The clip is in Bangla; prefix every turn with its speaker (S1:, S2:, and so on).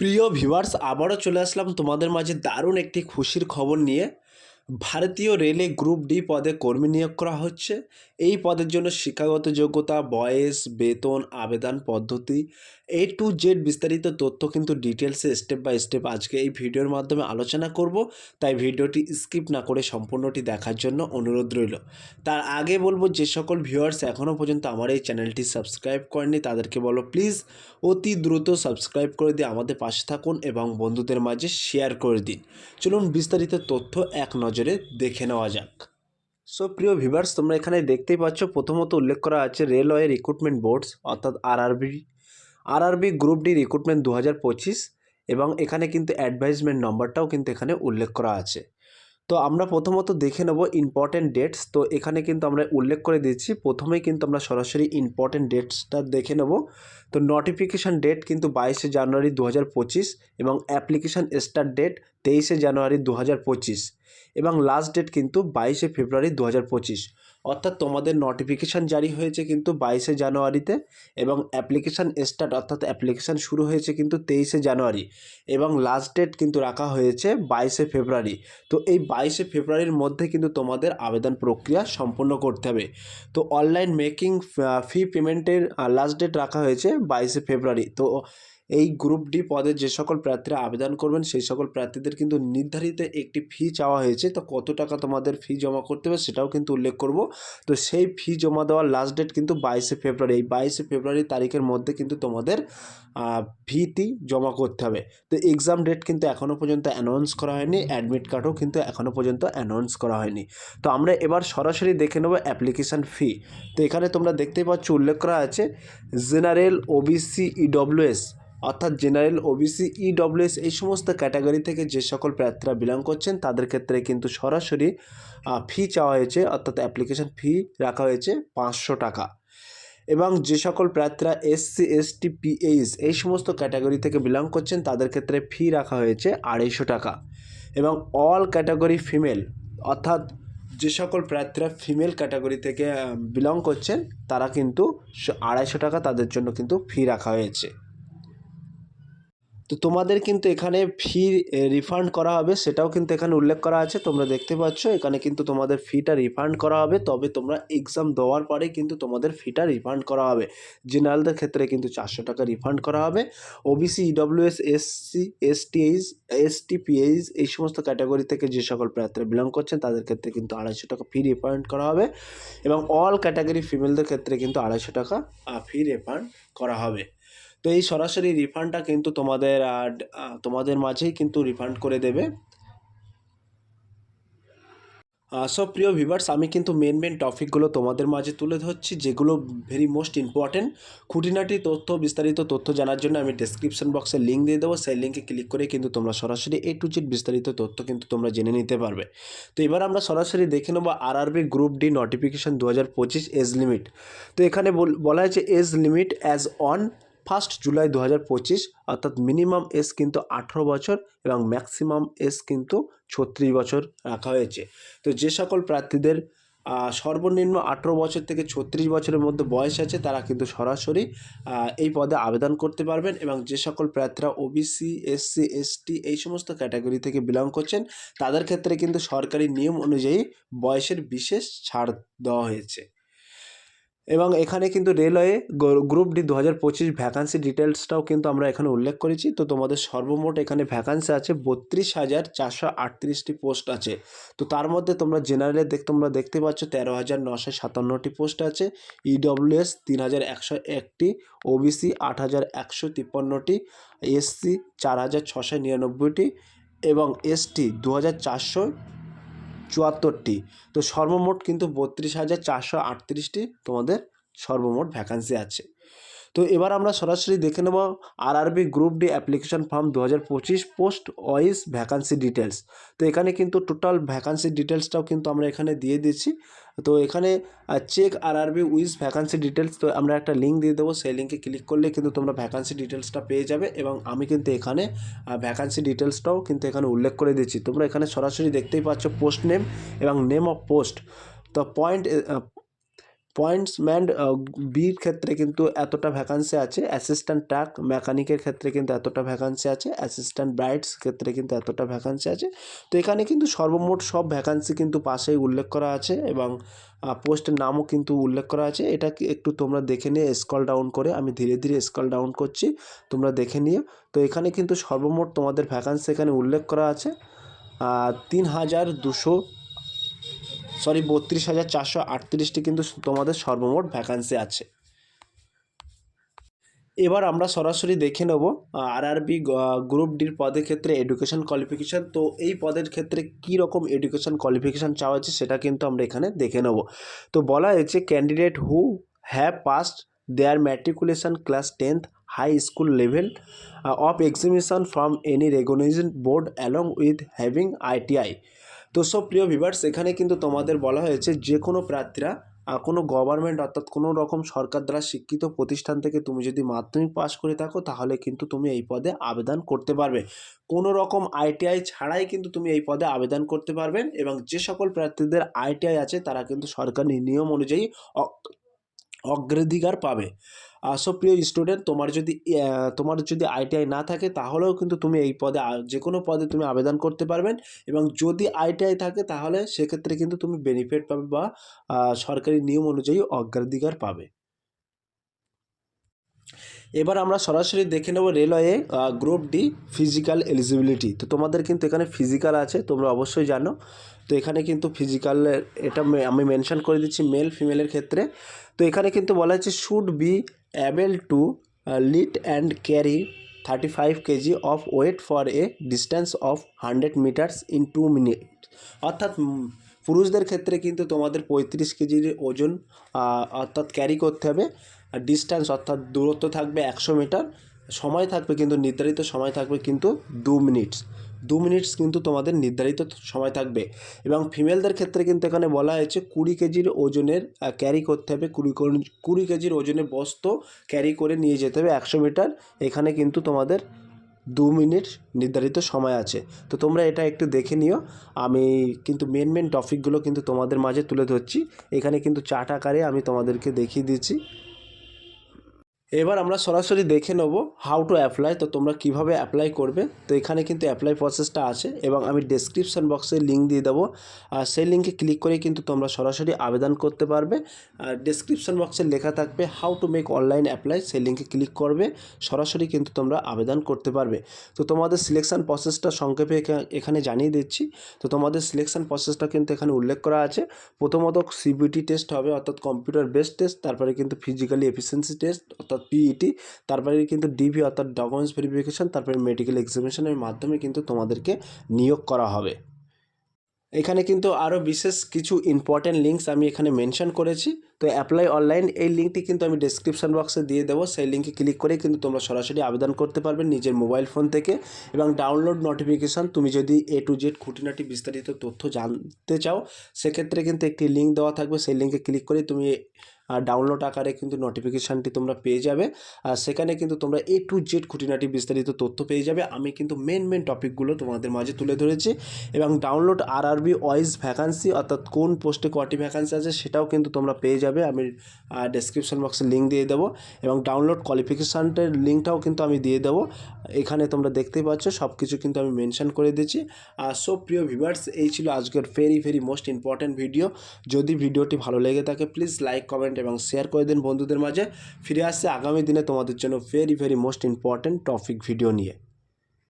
S1: প্রিয় ভিউয়ার্স, আবারও চলে আসলাম তোমাদের মাঝে দারুণ একটি খুশির খবর নিয়ে। ভারতীয় রেলে গ্রুপ ডি পদে কর্মী নিয়োগ করা হচ্ছে। এই পদের জন্য শিক্ষাগত যোগ্যতা, বয়স, বেতন, আবেদন পদ্ধতি এ টু জেড বিস্তারিত তথ্য কিন্তু ডিটেলসে স্টেপ বাই স্টেপ আজকে এই ভিডিওর মাধ্যমে আলোচনা করব। তাই ভিডিওটি স্কিপ না করে সম্পূর্ণটি দেখার জন্য অনুরোধ রইল। তার আগে বলব, যে সকল ভিউয়ার্স এখনও পর্যন্ত আমার এই চ্যানেলটি সাবস্ক্রাইব করেনি তাদেরকে বলো প্লিজ অতি দ্রুত সাবস্ক্রাইব করে দিয়ে আমাদের পাশে থাকুন এবং বন্ধুদের মাঝে শেয়ার করে দিন। চলুন বিস্তারিত তথ্য এক নজরে দেখে নেওয়া যাক। সো প্রিয় ভিভার্স তোমরা এখানে দেখতেই পাচ্ছ, প্রথমত উল্লেখ করা আছে রেলওয়ে রিক্রুটমেন্ট বোর্ডস অর্থাৎ RRB RRB group D recruitment দু হাজার পঁচিশ এবং এখানে কিন্তু অ্যাডভাইজমেন্ট নম্বরটাও কিন্তু এখানে উল্লেখ করা আছে। তো আমরা প্রথমত দেখে নেব ইম্পর্টেন্ট ডেটস তো এখানে কিন্তু আমরা উল্লেখ করে দিচ্ছি, প্রথমেই কিন্তু আমরা সরাসরি ইম্পর্টেন্ট ডেটসটা দেখে নেব। তো নোটিফিকেশান ডেট কিন্তু বাইশে জানুয়ারি দু হাজার পঁচিশ এবং অ্যাপ্লিকেশান স্টার্ট ডেট তেইশে জানুয়ারি দু হাজার পঁচিশ এবং লাস্ট ডেট কিন্তু বাইশে ফেব্রুয়ারি দু হাজার পঁচিশ। অর্থাৎ তোমাদের নোটিফিকেশান জারি হয়েছে কিন্তু বাইশে জানুয়ারিতে এবং অ্যাপ্লিকেশান স্টার্ট অর্থাৎ অ্যাপ্লিকেশান শুরু হয়েছে কিন্তু তেইশে জানুয়ারি এবং লাস্ট ডেট কিন্তু রাখা হয়েছে বাইশে ফেব্রুয়ারি। তো এই বাইশে ফেব্রুয়ারির মধ্যে কিন্তু তোমাদের আবেদন প্রক্রিয়া সম্পূর্ণ করতে হবে। তো অনলাইন মেকিং ফি পেমেন্টের লাস্ট ডেট রাখা হয়েছে বাইশে ফেব্রুয়ারি। তো এই গ্রুপ ডি পদে যে সকল প্রার্থীরা আবেদন করবেন, সেই সকল প্রার্থীদের কিন্তু নির্ধারিত একটি ফি চাওয়া হয়েছে। তো কত টাকা তোমাদের ফি জমা করতে হবে সেটাও কিন্তু উল্লেখ করব। তো সেই ফি জমা দেওয়ার লাস্ট ডেট কিন্তু বাইশে ফেব্রুয়ারি। এই বাইশে ফেব্রুয়ারি তারিখের মধ্যে কিন্তু তোমাদের ফিটি জমা করতে হবে। তো এক্সাম ডেট কিন্তু এখনও পর্যন্ত অ্যানাউন্স করা হয়নি। অ্যাডমিট কার্ডও কিন্তু এখনও পর্যন্ত অ্যানাউন্স করা হয়নি। তো আমরা এবার সরাসরি দেখে নেব অ্যাপ্লিকেশান ফি তো এখানে তোমরা দেখতেই পাচ্ছ, উল্লেখ করা আছে জেনারেল ওবিসি ইডব্লিউএস অর্থাৎ জেনারেল ওবিসি ইডব্লিউএস এই সমস্ত ক্যাটাগরি থেকে যে সকল প্রার্থীরা বিলং করছেন, তাদের ক্ষেত্রে কিন্তু সরাসরি ফি চাওয়া হয়েছে, অর্থাৎ অ্যাপ্লিকেশন ফি রাখা হয়েছে পাঁচশো টাকা। এবং যে সকল প্রার্থীরা এসসি এসটি পিএইচ এই সমস্ত ক্যাটাগরি থেকে বিলং করছেন, তাদের ক্ষেত্রে ফি রাখা হয়েছে আড়াইশো টাকা। এবং অল ক্যাটাগরি ফিমেল অর্থাৎ যে সকল প্রার্থীরা ফিমেল ক্যাটাগরি থেকে বিলং করছেন, তারা কিন্তু আড়াইশো টাকা তাদের জন্য কিন্তু ফি রাখা হয়েছে। তো তোমাদের কিন্তু এখানে ফি রিফান্ড করা হবে, সেটাও কিন্তু এখানে উল্লেখ করা আছে, তোমরা দেখতে পাচ্ছ, এখানে কিন্তু তোমাদের ফিটা রিফান্ড করা হবে, তবে তোমরা এক্সাম দেওয়ার পরে কিন্তু তোমাদের ফিটা রিফান্ড করা হবে। জেনারেলদের ক্ষেত্রে কিন্তু চারশো টাকা রিফান্ড করা হবে। OBC EWS SC STH STPH এই সমস্ত ক্যাটাগরি থেকে যে সকল প্রার্থীরা বিলং করছেন, তাদের ক্ষেত্রে কিন্তু আড়াইশো টাকা ফি রিফান্ড করা হবে এবং অল ক্যাটাগরি ফিমেলদের ক্ষেত্রে কিন্তু আড়াইশো টাকা ফি রিফান্ড করা হবে। তো এই সরাসরি রিফান্ডটা কিন্তু তোমাদের তোমাদের মাঝেই কিন্তু রিফান্ড করে দেবে। সব প্রিয় ভিভার্স আমি কিন্তু মেন মেন টপিকগুলো তোমাদের মাঝে তুলে ধরছি, যেগুলো ভেরি মোস্ট ইম্পর্ট্যান্ট খুঁটিনাটি তথ্য, বিস্তারিত তথ্য জানার জন্য আমি ডিসক্রিপশন বক্সে লিঙ্ক দিয়ে দেবো। সেই লিঙ্কে ক্লিক করে কিন্তু তোমরা সরাসরি এ টু জেড বিস্তারিত তথ্য কিন্তু তোমরা জেনে নিতে পারবে। তো এবার আমরা সরাসরি দেখে নেব আর আরআরবি গ্রুপ ডি নোটিফিকেশান দু হাজার পঁচিশ এজ লিমিট তো এখানে বলা হয়েছে age limit as on first July দু হাজার পঁচিশ, অর্থাৎ মিনিমাম এজ কিন্তু আঠেরো বছর এবং ম্যাক্সিমাম এজ কিন্তু ছত্রিশ বছর রাখা হয়েছে। তো যে সকল প্রার্থীদের সর্বনিম্ন আঠেরো বছর থেকে ছত্রিশ বছরের মধ্যে বয়স আছে, তারা কিন্তু সরাসরি এই পদে আবেদন করতে পারবেন এবং যে সকল প্রার্থীরা ওবিসি এসসি এসটি এই সমস্ত ক্যাটাগরি থেকে বিলং করছেন, তাদের ক্ষেত্রে কিন্তু সরকারি নিয়ম অনুযায়ী বয়সের বিশেষ ছাড় দেওয়া হয়েছে। এবং এখানে কিন্তু রেলওয়ে গ্রুপ ডি দু হাজার পঁচিশ ভ্যাকান্সি ডিটেলসটাও কিন্তু আমরা এখানে উল্লেখ করেছি। তো তোমাদের সর্বমোট এখানে ভ্যাকান্সি আছে বত্রিশ হাজার চারশো আটত্রিশটি পোস্ট আছে। তো তার মধ্যে তোমরা জেনারেলে দেখ, তোমরা দেখতে পাচ্ছ তেরো হাজার নশো সাতান্নটি পোস্ট আছে। ইডব্লিউএস তিন হাজার একশো একটি ওবিসি আট হাজার একশো তিপ্পান্নটি এসসি চার হাজার ছশো নিরানব্বইটি এবং এসটি দু হাজার চারশো চুয়াত্তরটি। তো সর্বমোট কিন্তু বত্রিশ হাজার চারশো আটত্রিশটি তোমাদের সর্বমোট ভ্যাকান্সি আছে। তো এবার আমরা সরাসরি দেখে নেব RRB group D application form দু হাজার পঁচিশ পোস্ট ওয়াইজ ভ্যাকান্সি ডিটেলস তো এখানে কিন্তু টোটাল ভ্যাকান্সি ডিটেলসটাও কিন্তু আমরা এখানে দিয়ে দিচ্ছি। তো এখানে check RRB wise vacancy details তো আমরা একটা লিঙ্ক দিয়ে দেবো। সেই লিঙ্কে ক্লিক করলে কিন্তু তোমরা ভ্যাকান্সি ডিটেলসটা পেয়ে যাবে এবং আমি কিন্তু এখানে ভ্যাকান্সি ডিটেলসটাও কিন্তু এখানে উল্লেখ করে দিচ্ছি। তোমরা এখানে সরাসরি দেখতেই পাচ্ছ পোস্ট নেম এবং নেম অফ পোস্ট তো পয়েন্ট পয়েন্টসম্যান বির ক্ষেত্রে কিন্তু এতটা ভ্যাকান্সি আছে অ্যাসিস্ট্যান্ট ট্রাক মেকানিকের ক্ষেত্রে কিন্তু এতটা ভ্যাকান্সি আছে অ্যাসিস্ট্যান্ট ব্রাইটস ক্ষেত্রে কিন্তু এতটা ভ্যাকান্সি আছে। তো এখানে কিন্তু সর্বমোট সব ভ্যাকান্সি কিন্তু পাশেই উল্লেখ করা আছে এবং পোস্টের নামও কিন্তু উল্লেখ করা আছে। এটা একটু তোমরা দেখে নিয়ে স্কল ডাউন করে, আমি ধীরে ধীরে স্কল ডাউন করছি, তোমরা দেখে নিও। তো এখানে কিন্তু সর্বমোট তোমাদের ভ্যাকান্সি এখানে উল্লেখ করা আছে তিন হাজার দুশো সরি, বত্রিশ হাজার চারশো আটত্রিশটি কিন্তু তোমাদের সর্বমোট ভ্যাকান্সি আছে। এবার আমরা সরাসরি দেখে নেব আরআরবি গ্রুপ ডির পদের ক্ষেত্রে এডুকেশন কোয়ালিফিকেশান তো এই পদের ক্ষেত্রে কী রকম এডুকেশন কোয়ালিফিকেশান চাওয়া হচ্ছে সেটা কিন্তু আমরা এখানে দেখে নেব। তো বলা হয়েছে candidate who have passed their matriculation class tenth high school level of examination from any recognization board along with having ITI তো সব প্রিয় ভিভার্স, এখানে কিন্তু তোমাদের বলা হয়েছে যে কোনো প্রার্থীরা কোনো গভর্নমেন্ট অর্থাৎ কোনো রকম সরকার দ্বারা শিক্ষিত প্রতিষ্ঠান থেকে তুমি যদি মাধ্যমিক পাস করে থাকো, তাহলে কিন্তু তুমি এই পদে আবেদন করতে পারবে। কোনো রকম আইটিআই ছাড়াই কিন্তু তুমি এই পদে আবেদন করতে পারবেন এবং যে সকল প্রার্থীদের আইটিআই আছে, তারা কিন্তু সরকারি নিয়ম অনুযায়ী অগ্রাধিকার পাবে। সো প্রিয় স্টুডেন্ট তোমার যদি তোমার যদি আইটিআই না থাকে, তাহলেও কিন্তু তুমি এই পদে যে কোনো পদে তুমি আবেদন করতে পারবেন এবং যদি আইটিআই থাকে, তাহলে সেক্ষেত্রে কিন্তু তুমি বেনিফিট পাবে বা সরকারি নিয়ম অনুযায়ী অগ্রাধিকার পাবে। এবার আমরা সরাসরি দেখে নেব railway group D physical eligibility তো তোমাদের কিন্তু এখানে ফিজিক্যাল আছে, তোমরা অবশ্যই জানো। তো এখানে কিন্তু ফিজিক্যাল এটা আমি মেনশন করে দিচ্ছি মেল ফিমেলের ক্ষেত্রে। তো এখানে কিন্তু বলা হচ্ছে should be able to lead and carry thirty five KG of weight for a distance of hundred meters in two minute অর্থাৎ পুরুষদের ক্ষেত্রে কিন্তু তোমাদের পঁয়ত্রিশ কেজির ওজন অর্থাৎ ক্যারি করতে হবে। আর অর্থাৎ দূরত্ব থাকবে একশো মিটার সময় থাকবে কিন্তু, নির্ধারিত সময় থাকবে কিন্তু দু মিনিটস দু মিনিটস কিন্তু তোমাদের নির্ধারিত সময় থাকবে। এবং ফিমেলদের ক্ষেত্রে কিন্তু এখানে বলা হয়েছে কুড়ি কেজির ওজনের ক্যারি করতে হবে। কুড়ি কুড়ি কেজির ওজনের বস্ত্র ক্যারি করে নিয়ে যেতে হবে একশো মিটার এখানে কিন্তু তোমাদের দু মিনিট নির্ধারিত সময় আছে। তো তোমরা এটা একটু দেখে নিও। আমি কিন্তু মেন মেন টপিকগুলো কিন্তু তোমাদের মাঝে তুলে ধরছি। এখানে কিন্তু চার্ট আকারে আমি তোমাদেরকে দেখিয়ে দিচ্ছি। এবার আমরা সরাসরি দেখে নেব হাউ টু অ্যাপ্লাই তো তোমরা কীভাবে অ্যাপ্লাই করবে। তো এখানে কিন্তু অ্যাপ্লাই প্রসেসটা আছে এবং আমি ডেসক্রিপশন বক্সে লিঙ্ক দিয়ে দেবো। আর সেই লিঙ্কে ক্লিক করে কিন্তু তোমরা সরাসরি আবেদন করতে পারবে। আর ডেসক্রিপশন বক্সে লেখা থাকবে how to make online apply সেই লিঙ্কে ক্লিক করবে। সরাসরি কিন্তু তোমরা আবেদন করতে পারবে। তো তোমাদের সিলেকশন প্রসেসটা সংক্ষেপে এখানে জানিয়ে দিচ্ছি। তো তোমাদের সিলেকশন প্রসেসটা কিন্তু এখানে উল্লেখ করা আছে। প্রথমত সিবিটি টেস্ট হবে, অর্থাৎ কম্পিউটার বেসড টেস্ট তারপরে কিন্তু ফিজিক্যালি এফিসিয়েন্সি টেস্ট অর্থাৎ পিইটি তারপরে কিন্তু ডিভি অর্থাৎ ডকুমেন্টস ভেরিফিকেশান তারপরে মেডিকেল এক্সামিনেশনের মাধ্যমে কিন্তু তোমাদেরকে নিয়োগ করা হবে। এখানে কিন্তু আরও বিশেষ কিছু ইম্পর্ট্যান্ট লিঙ্কস আমি এখানে মেনশন করেছি। তো অ্যাপ্লাই অনলাইন এই লিঙ্কটি কিন্তু আমি ডেসক্রিপশন বক্সে দিয়ে দেবো। সেই লিঙ্কে ক্লিক করে কিন্তু তোমরা সরাসরি আবেদন করতে পারবে নিজের মোবাইল ফোন থেকে এবং ডাউনলোড নোটিফিকেশান তুমি যদি এ টু জেড খুঁটিনাটি বিস্তারিত তথ্য জানতে চাও, সেক্ষেত্রে কিন্তু একটি লিঙ্ক দেওয়া থাকবে। সেই লিঙ্কে ক্লিক করে তুমি ডাউনলোড আকারে কিন্তু নোটিফিকেশানটি তোমরা পেয়ে যাবে। আর সেখানে কিন্তু তোমরা এ টু জেড খুঁটিনাটি বিস্তারিত তথ্য পেয়ে যাবে। আমি কিন্তু মেন মেন টপিকগুলো তোমাদের মাঝে তুলে ধরেছি এবং ডাউনলোড আর আরবি ওয়াইজ ভ্যাকান্সি অর্থাৎ কোন পোস্টে কটি ভ্যাকান্সি আছে সেটাও কিন্তু তোমরা পেয়ে যাবে। আমি ডেসক্রিপশন বক্সে লিঙ্ক দিয়ে দেবো এবং ডাউনলোড কোয়ালিফিকেশানটার লিঙ্কটাও কিন্তু আমি দিয়ে দেবো। এখানে তোমরা দেখতেই পাচ্ছ সব কিছু কিন্তু আমি মেনশন করে দিয়েছি। আর সো প্রিয় ভিভার্স এই ছিল আজকের very very most important video যদি ভিডিওটি ভালো লেগে থাকে প্লিজ লাইক কমেন্ট এবং শেয়ার করে দিন বন্ধুদের মাঝে। ফিরে আসছে আগামী দিনে তোমাদের জন্য very very most important topic video নিয়ে।